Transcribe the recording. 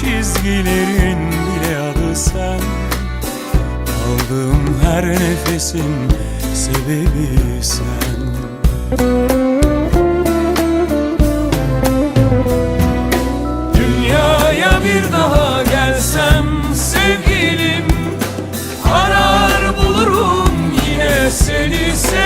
çizgilerin bile adı sen. Aldığım her nefesin sebebi sen. Dünyaya bir daha gelsem sevgilim Arar bulurum yine seni severim